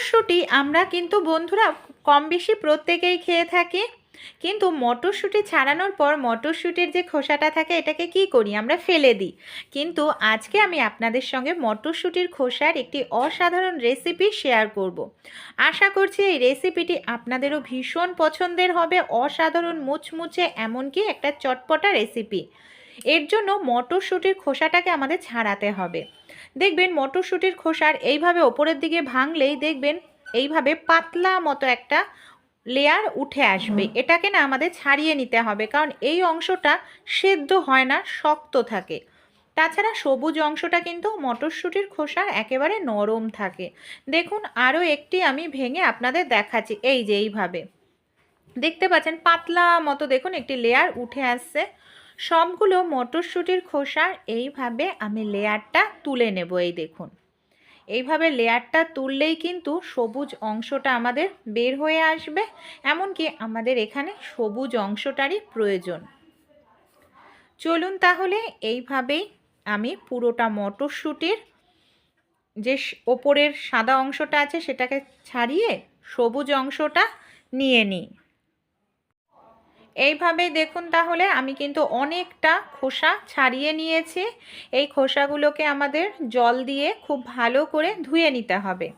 মটরশুঁটি আমরা কিন্তু বন্ধুরা কম বেশি প্রত্যেকেই খেয়ে থাকি। কিন্তু মটরশুঁটি ছাড়ানোর পর মটরশুঁটির যে খোসাটা থাকে এটাকে কি করি আমরা ফেলে দিই। কিন্তু আজকে আমি আপনাদের সঙ্গে মটরশুঁটির খোসার একটি অসাধারণ রেসিপি শেয়ার করব। আশা করছি এই রেসিপিটি আপনাদেরও ভীষণ পছন্দের হবে, অসাধারণ মুচমুচে এমনকি একটা চটপটা রেসিপি এর জন্য মটরশুঁটির খোসাটাকে আমাদের ছাড়াতে হবে। দেখবেন মটরশুঁটির খোসার এইভাবে ওপরের দিকে ভাঙলেই দেখবেন এইভাবে পাতলা মতো একটা লেয়ার উঠে আসবে। এটাকে না আমাদের ছাড়িয়ে নিতে হবে কারণ এই অংশটা সেদ্ধ হয় না শক্ত থাকে। তাছাড়া সবুজ অংশটা কিন্তু মটরশুঁটির খোসার একেবারে নরম থাকে। দেখুন আরও একটি আমি ভেঙে আপনাদের দেখাচ্ছি এই যে এইভাবে। দেখতে পাচ্ছেন পাতলা মতো দেখুন একটি লেয়ার উঠে আসছে। সবগুলো মটরশুঁটির খোসার এইভাবে আমি লেয়ারটা তুলে নেব, এই দেখুন। এইভাবে লেয়ারটা তুললেই কিন্তু সবুজ অংশটা আমাদের বের হয়ে আসবে, এমনকি আমাদের এখানে সবুজ অংশটারই প্রয়োজন। চলুন তাহলে এইভাবেই আমি পুরোটা মটরশুঁটির যে ওপরের সাদা অংশটা আছে সেটাকে ছাড়িয়ে সবুজ অংশটা নিয়ে নিই। এইভাবে দেখুন তাহলে আমি কিন্তু অনেকটা খোসা ছাড়িয়ে নিয়েছি। এই খোসাগুলোকে আমাদের জল দিয়ে খুব ভালো করে ধুয়ে নিতে হবে।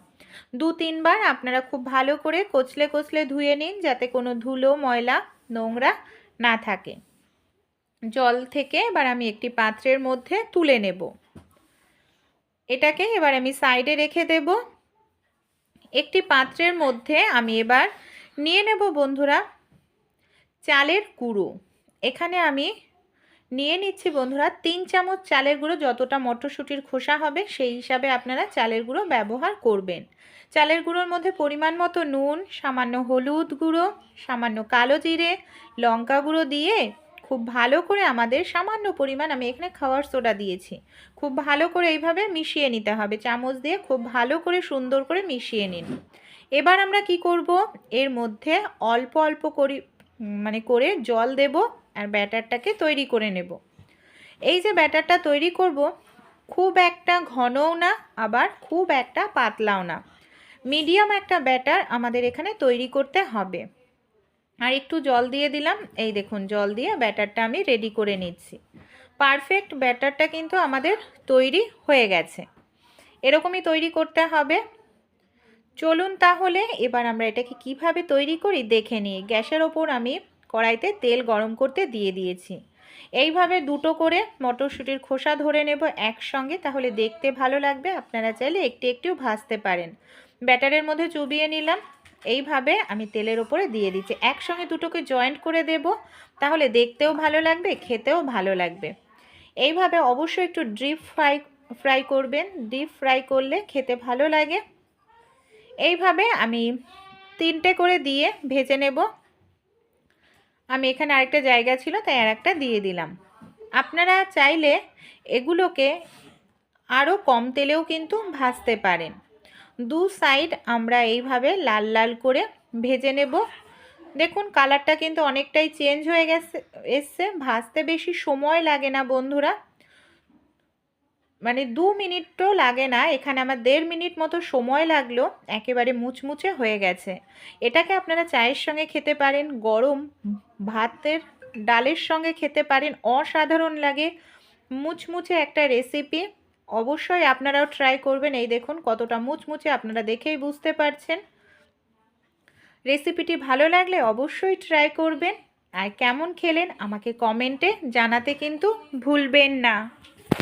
দু তিনবার আপনারা খুব ভালো করে কচলে কচলে ধুয়ে নিন যাতে কোনো ধুলো, ময়লা, নোংরা না থাকে। জল থেকে এবার আমি একটি পাত্রের মধ্যে তুলে নেব। এটাকে এবার আমি সাইডে রেখে দেব। একটি পাত্রের মধ্যে আমি এবার নিয়ে নেব বন্ধুরা চালের গুঁড়ো। এখানে আমি নিয়ে নিচ্ছি বন্ধুরা তিন চামচ চালের গুঁড়ো, যতটা মটরশুঁটির খোসা হবে সেই হিসাবে আপনারা চালের গুঁড়ো ব্যবহার করবেন। চালের গুঁড়োর মধ্যে পরিমাণ মতো নুন, সামান্য হলুদ গুঁড়ো, সামান্য কালো জিরে, লঙ্কা গুঁড়ো দিয়ে খুব ভালো করে আমাদের সামান্য পরিমাণ আমি এখানে খাওয়ার সোডা দিয়েছি। খুব ভালো করে এইভাবে মিশিয়ে নিতে হবে। চামচ দিয়ে খুব ভালো করে সুন্দর করে মিশিয়ে নিন। এবার আমরা কি করব? এর মধ্যে অল্প অল্প করি মানে করে জল দেব আর ব্যাটারটাকে তৈরি করে নেব। এই যে ব্যাটারটা তৈরি করব, খুব একটা ঘনও না, আবার খুব একটা পাতলাও না। মিডিয়াম একটা ব্যাটার আমাদের এখানে তৈরি করতে হবে। আর একটু জল দিয়ে দিলাম। এই দেখুন, জল দিয়ে ব্যাটারটা আমি রেডি করে নিচ্ছি। পারফেক্ট ব্যাটারটা কিন্তু আমাদের তৈরি হয়ে গেছে। এরকমই তৈরি করতে হবে। চলুন তাহলে এবার আমরা এটাকে কীভাবে তৈরি করি দেখে নিই। গ্যাসের ওপর আমি কড়াইতে তেল গরম করতে দিয়ে দিয়েছি। এইভাবে দুটো করে মটরশুঁটির খোসা ধরে নেব একসঙ্গে, তাহলে দেখতে ভালো লাগবে। আপনারা চাইলে একটু একটু ভাজতে পারেন। ব্যাটারের মধ্যে চুবিয়ে নিলাম। এইভাবে আমি তেলের ওপরে দিয়ে দিচ্ছি। একসঙ্গে দুটোকে জয়েন্ট করে দেব, তাহলে দেখতেও ভালো লাগবে, খেতেও ভালো লাগবে। এইভাবে অবশ্যই একটু ডিপ ফ্রাই ফ্রাই করবেন। ডিপ ফ্রাই করলে খেতে ভালো লাগে। এইভাবে আমি তিনটে করে দিয়ে ভেজে নেব। আমি এখানে আরেকটা জায়গা ছিল, তাই আর একটা দিয়ে দিলাম। আপনারা চাইলে এগুলোকে আরও কম তেলেও কিন্তু ভাজতে পারেন। দু সাইড আমরা এইভাবে লাল লাল করে ভেজে নেব। দেখুন, কালারটা কিন্তু অনেকটাই চেঞ্জ হয়ে গেছে, এসছে। ভাজতে বেশি সময় লাগে না, বন্ধুরা। মানে দু মিনিটও লাগে না, এখানে আমার দেড় মিনিট মতো সময় লাগল, একেবারে মুচমুচে হয়ে গেছে। এটাকে আপনারা চায়ের সঙ্গে খেতে পারেন, গরম ভাতের ডালের সঙ্গে খেতে পারেন, অসাধারণ লাগে। মুচমুচে একটা রেসিপি অবশ্যই আপনারাও ট্রাই করবেন। এই দেখুন কতটা মুচমুচে আপনারা দেখেই বুঝতে পারছেন। রেসিপিটি ভালো লাগলে অবশ্যই ট্রাই করবেন। আর কেমন খেলেন আমাকে কমেন্টে জানাতে কিন্তু ভুলবেন না।